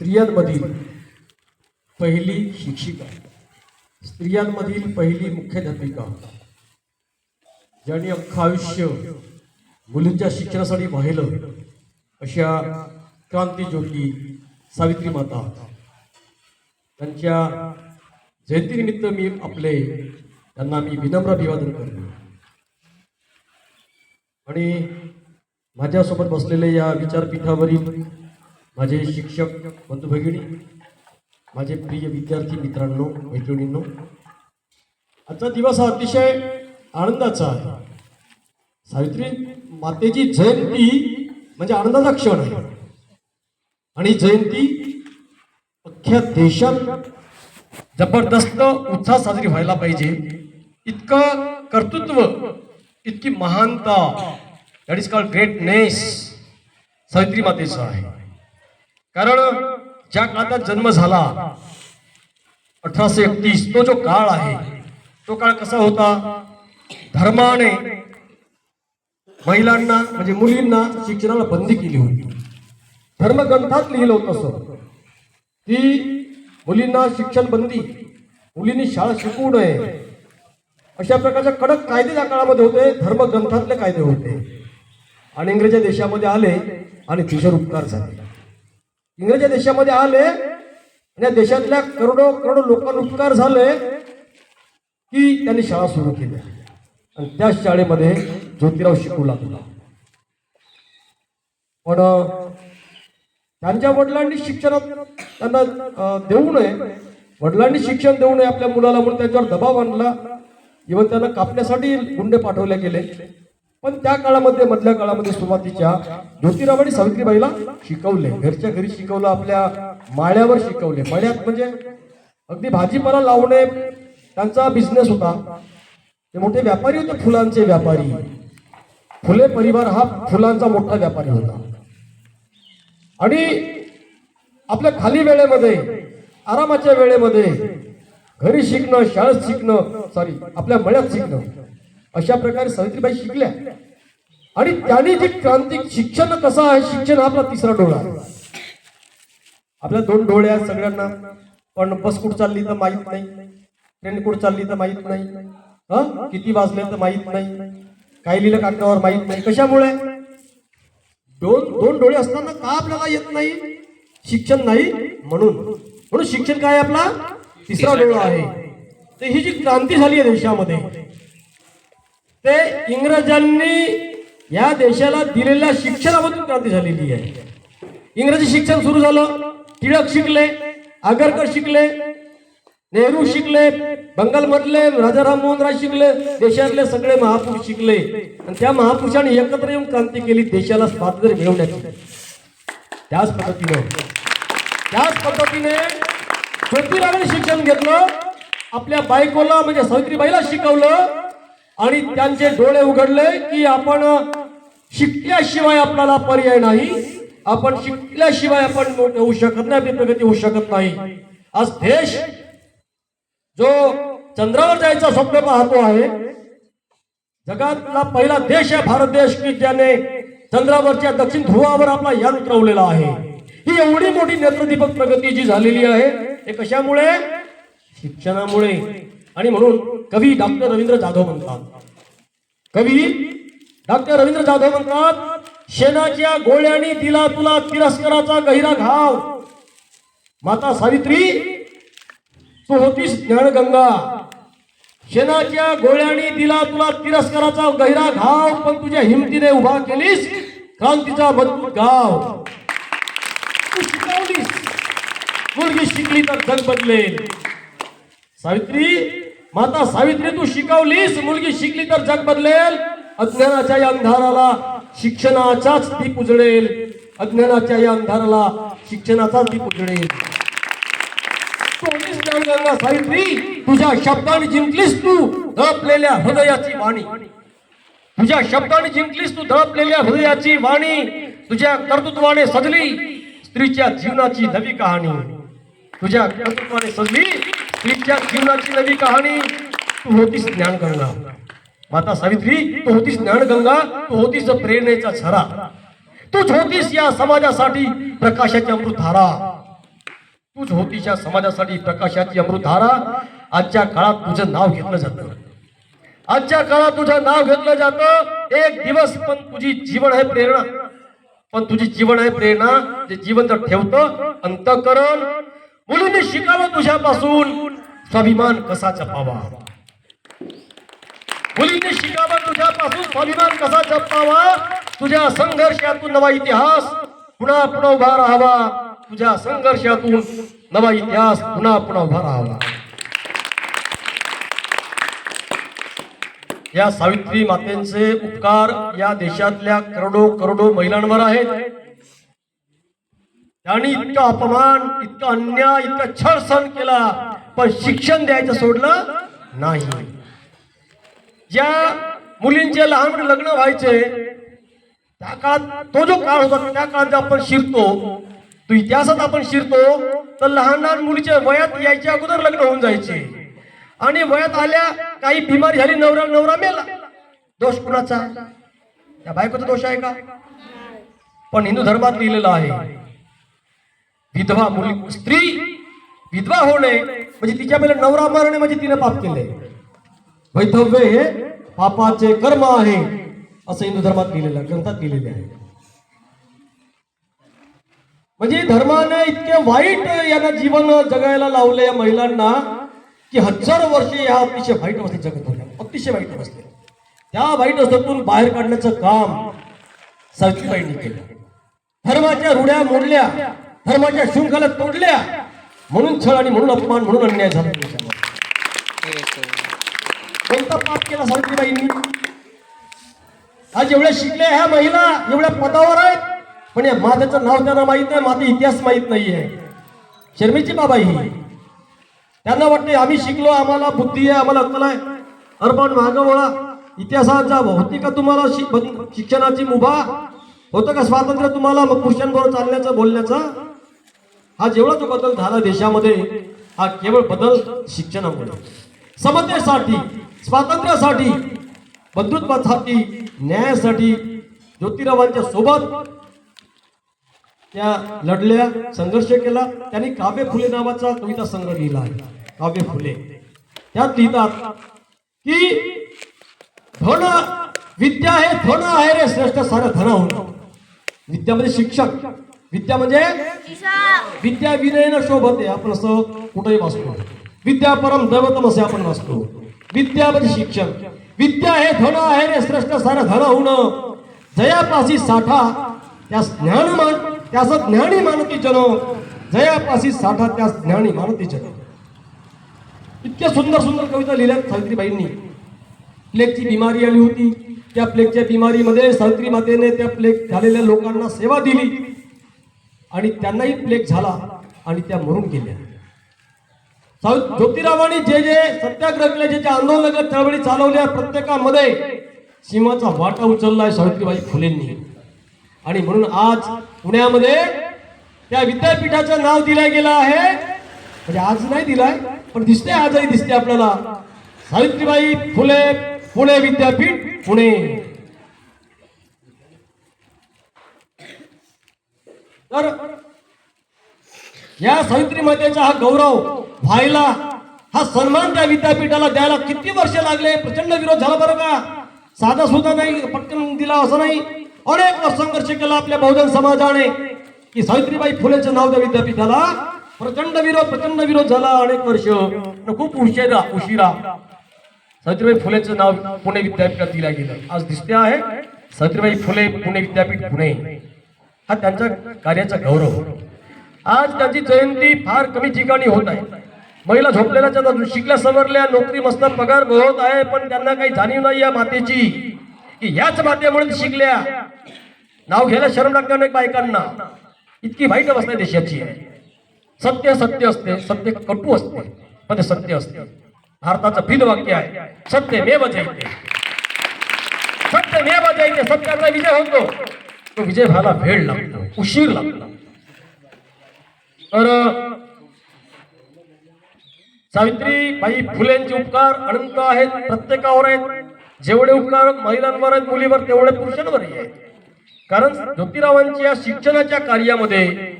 स्त्रियांमधील पहिली शिक्षिका स्त्रियांमधील पहिली मुख्याध्यापिका ज्यांनी अख्खं आयुष्य मुलींच्या शिक्षणासाठी वाहिलं अशा क्रांतीज्योती सावित्री माता त्यांच्या जयंतीनिमित्त मी आपले त्यांना मी विनम्र अभिवादन करतो. आणि माझ्यासोबत बसलेले या विचारपीठावरील माझे शिक्षक बंधू भगिनी माझे प्रिय विद्यार्थी मित्रांनो मैत्रिणींनो आजचा दिवस हा अतिशय आनंदाचा आहे. सावित्री मातेची जयंती म्हणजे आनंदाचा क्षण आहे. आणि जयंती अख्ख्या देशात जबरदस्त उत्साह साजरी व्हायला पाहिजे. इतकं कर्तृत्व इतकी महानता that is called greatness Savitri मातेचं आहे. कारण ज्या काळात जन्म झाला अठराशे एकतीस तो जो काळ आहे तो काळ कसा होता? धर्माने महिलांना म्हणजे मुलींना शिक्षणाला बंदी केली होती. धर्मग्रंथात लिहिलं होतं असं की मुलींना शिक्षण बंदी मुलींनी शाळा शिकवू नये. अशा प्रकारचे कडक कायदे त्या काळामध्ये होते धर्मग्रंथातले कायदे होते. आणि इंग्रजी देशामध्ये आले आणि तिच्यावर उपकार झाले. इंग्रजी देशामध्ये आले आणि या देशातल्या करोडो करोडो लोकांना उपकार झाले की त्यांनी शाळा सुरू केल्या. आणि त्या शाळेमध्ये ज्योतिराव शिकू लागला. पण त्यांच्या वडिलांनी शिक्षणात त्यांना देऊ नये. वडिलांनी शिक्षण देऊ नये आपल्या मुलाला म्हणून त्यांच्यावर दबाव आणला. इव्हन त्यांना कापण्यासाठी गुंडे पाठवले गेले. पण त्या काळामध्ये मधल्या काळामध्ये सुरुवातीच्या ज्योतिराव आणि सावित्रीबाईला शिकवले. घरच्या घरी शिकवलं आपल्या माळ्यावर शिकवले. माळ्यात म्हणजे अगदी भाजीपाला लावणे त्यांचा बिझनेस होता. ते मोठे व्यापारी होते फुलांचे व्यापारी. फुले परिवार हा फुलांचा मोठा व्यापारी होता. आणि आपल्या खाली वेळेमध्ये आरामाच्या वेळेमध्ये घरी शिकणं शाळेत शिकणं सॉरी आपल्या मळ्यात शिकणं अशा प्रकारे सावित्रीबाई शिकल्या. आणि त्याने जे क्रांतिक शिक्षण कसं आहे शिक्षण आपला तिसरा डोळा आहे. आपल्या दोन डोळे आहेत सगळ्यांना. पण बस कुठं चालली तर माहीत नाही. ट्रेन कुठं चालली तर माहीत नाही. हं? किती वाजले तर माहीत नाही. काय लिहिलं कागदावर माहीत नाही. कशामुळे? दोन दोन डोळे असताना का आपल्याला येत नाही? शिक्षण नाही म्हणून. म्हणून शिक्षण काय आहे आपला? तिसरा डोळा आहे. तर ही जी क्रांती झाली आहे देशामध्ये ते इंग्रजांनी या देशाला दिलेल्या शिक्षणामधून क्रांती झालेली आहे. इंग्रजी शिक्षण सुरू झालं टिळक शिकले आगरकर शिकले नेहरू शिकले बंगालमधले राजा राममोहन राय शिकले देशातले सगळे महापुरुष शिकले. आणि त्या महापुरुषांनी एकत्र येऊन क्रांती केली देशाला स्वातंत्र्य मिळवण्याची. त्याच पद्धतीने त्याच पद्धतीने ज्योतिरावांनी शिक्षण घेतलं आपल्या बायकोला म्हणजे सावित्रीबाईला शिकवलं आणि त्यांचे डोळे उघडले की आपण शिकल्याशिवाय आपल्याला पर्याय नाही. आपण शिकल्याशिवाय आपण होऊ शकत नाही आपली प्रगती होऊ शकत नाही. आज देश जो चंद्रावर जायचा स्वप्न पाहतो आहे जगातला पहिला देश आहे भारत देश की ज्याने चंद्रावरच्या दक्षिण ध्रुवावर आपला यान उतरवलेला आहे. ही एवढी मोठी नेत्रदीपक प्रगती जी झालेली आहे. हे कशामुळे? शिक्षणामुळे. आणि म्हणून कवी डॉक्टर रवींद्र जाधव म्हणतात. कवी डॉक्टर रवींद्र जाधव म्हणतात शेणाच्या गोळ्याने दिला तुला तिरस्काराचा गहिरा घाव माता सावित्री तू होतीस ज्ञानगंगा. शेणाच्या गोळ्याने दिला तुला तिरस्काराचा गहिरा घाव पण तुझ्या हिमतीने उभा केलीस क्रांतीचा मजबूत गाव. तू शिकवलीस मुलगी शिकली तर जग बदलेल. सावित्री माता सावित्री तू शिकवलीस. मुलगी शिकली तर जग बदलेल. अज्ञानाच्या या अंधाराला शिक्षणाचाच दीप उजळेल अज्ञानाच्या या अंधाराला शिक्षणाचाच दीप उजळेल सावित्री. तुझ्या शब्दाने जिंकलीस तू. दळपलेल्या हृदयाची वाणी. तुझ्या शब्दाने जिंकलीस तू. दळपलेल्या हृदयाची वाणी. तुझ्या कर्तृत्वाने सजली. स्त्रीच्या जीवनाची नवी कहाणी. तुझ्या कर्तृत्वाने सजली. तिच्या जीवनाची नवी कहाणी तू होतीस ज्ञानगंगा. माता सावित्री तू होतीस ज्ञानगंगा तू होतीस प्रेरणेचा झरा. तूच होतीस या समाजासाठी प्रकाशाची अमृतधारा. तूच होतीच्या समाजासाठी प्रकाशाची अमृतधारा. आजच्या काळात तुझं नाव घेतलं जातं. आजच्या काळात तुझं नाव घेतलं जातं. एक दिवस पण तुझी जीवन आहे प्रेरणा. पण तुझी जीवन आहे प्रेरणा. जे जिवंत ठेवतं अंतकरण मुलींनी शिकावं तुझ्यापासून. स्वाभिमान कसा जपावा? मुलींनी शिकावं तुझ्यापासून. स्वाभिमान कसा जपावा? तुझ्या संघर्षातून नवा इतिहास पुन्हा पुन्हा उभा राहावा. तुझ्या संघर्षातून नवा इतिहास पुन्हा पुन्हा उभा राहावा. या सावित्री मातेंचे उपकार या देशातल्या करोडो करोडो महिलांवर आहेत. त्यांनी इतका अपमान इतका अन्याय इतका छळ सहन केला पण शिक्षण द्यायचं सोडलं नाही. ज्या मुलींचे लहान लग्न व्हायचे त्या काळात तो जो काळ होता त्या काळात आपण शिरतो तो इतिहासात आपण शिरतो तर लहान लहान मुलीच्या वयात यायच्या अगोदर लग्न होऊन जायचे. आणि वयात आल्या काही बिमारी झाली नवरा नवरा मेला. दोष कुणाचा? त्या बायकोचा दोष आहे का? पण हिंदू धर्मात लिहिलेलं आहे विधवा मुली स्त्री विधवा होणे म्हणजे तिच्या पहिले नवरा मारणे म्हणजे तिने पाप केले. वैधव्य हे पापाचे कर्म आहे असं हिंदू धर्मात लिहिलेलं ग्रंथात लिहिलेले आहे. म्हणजे धर्माने इतके वाईट यांना जीवन जगायला लावले या महिलांना की हजारो वर्षे या अतिशय वाईट अवस्थेत जगत होत्या. अतिशय वाईट अवस्थेत. त्या वाईट अवस्थेतून बाहेर काढण्याचं काम सावित्रीबाईंनी केलं. धर्माच्या रुड्या मोडल्या. धर्माच्या शृंखला तोडल्या. म्हणून छळ आणि म्हणून अपमान म्हणून अन्याय झाला. कोणता पाप केला सावित्रीबाईंनी आज एवढ्या शिकल्या ह्या महिला एवढ्या पदावर आहेत. पण या मातेचं नाव त्यांना माहीत नाही माते इतिहास माहीत नाहीये. शर्मेची बाबा ही. त्यांना वाटते आम्ही शिकलो आम्हाला बुद्धी आहे आम्हाला अक्कल आहे. अर्पण मागं वळा. इतिहासात जा. होती का तुम्हाला शिक्षणाची मुभा? होतं का स्वातंत्र्य तुम्हाला मग पुरुषांबरोबर चालण्याचं बोलण्याचं? हा जेवढा जो बदल झाला देशामध्ये हा केवळ बदल शिक्षणामुळे. समतेसाठी स्वातंत्र्यासाठी बंधुत्वासाठी न्यायासाठी ज्योतिरावांच्या सोबत त्या लढल्या संघर्ष केला. त्यांनी काव्य फुले नावाचा कविता संग्रह लिहिला आहे. काव्य फुले. त्यात लिहितात की धन विद्या हे धन आहे रे श्रेष्ठ सारं धन होणं. विद्यामध्ये शिक्षक विद्या म्हणजे? विद्या विनयन शोभते आपण असं कुठेही वाचतो. विद्या परम दैवतम असे आपण वाचतो. विद्या म्हणजे शिक्षण. विद्या हे धन आहे रे श्रेष्ठ सारं धन होणं. जयापासी साठा त्यास ज्ञान मान त्यास ज्ञानी मानती जन. जयापासी साठा त्यास ज्ञानी मानती जन. इतक्या सुंदर सुंदर कविता लिहिल्यात सावित्रीबाईंनी. प्लेगची बिमारी आली होती. त्या प्लेगच्या बिमारीमध्ये सावित्री मातेने त्या प्लेग झालेल्या लोकांना सेवा दिली. आणि त्यांनाही प्लेग झाला आणि त्या मरून गेल्या. ज्योतिरावांनी जे जे सत्याग्रह केले जे जे आंदोलन चळवळी चालवल्या प्रत्येकामध्ये सीमाचा वाटा उचललाय सावित्रीबाई फुलेंनी. आणि म्हणून आज पुण्यामध्ये त्या विद्यापीठाचं नाव दिलं गेलं आहे. म्हणजे आज नाही दिलाय पण दिसते आजही दिसते आपल्याला. सावित्रीबाई फुले पुणे विद्यापीठ पुणे. तर या सावित्री मातेचा हा गौरव व्हायला हा सन्मान त्या विद्यापीठाला द्यायला किती वर्ष लागले? प्रचंड विरोध झाला बरं का? साधा सुद्धा नाही पटकन दिला असं नाही. अनेक वर्ष संघर्ष केला आपल्या बहुजन समाजाने की सावित्रीबाई फुलेचं नाव त्या विद्यापीठाला. प्रचंड विरोध प्रचंड विरोध झाला अनेक वर्ष. खूप उशिरा उशिरा सावित्रीबाई फुलेचं नाव पुणे विद्यापीठात दिलं गेलं. आज दिसते आहे सावित्रीबाई फुले पुणे विद्यापीठ पुणे. हा त्यांच्या कार्याचा गौरव. आज त्यांची जयंती फार कमी ठिकाणी होत आहे. महिला झोपलेल्या त्या शिकल्या सवरल्या नोकरी मस्त पगार मिळवत आहे पण त्यांना काही जाणीव नाही या मातेची. की ह्याच मातेमुळे शिकल्या. नाव घ्यायला शरम लागते नाही बायकांना. इतकी वाईट अवस्था देशाची. आहे सत्य सत्य असते सत्य कटू असते पण ते सत्य असते. भारताचं भिन्न वाक्य आहे सत्य सत्यमेव जयते. सत्यमेव जयते सत्याचा विजय होतो. तो विजय व्हायला वेळ लागतो उशीर लागतो. तर सावित्रीबाई फुलेंचे उपकार अनंत आहेत प्रत्येकावर आहेत. जेवढे उपकार महिलांवर आहेत मुलीवर तेवढे पुरुषांवरही आहेत. कारण ज्योतिरावांच्या शिक्षणाच्या कार्यामध्ये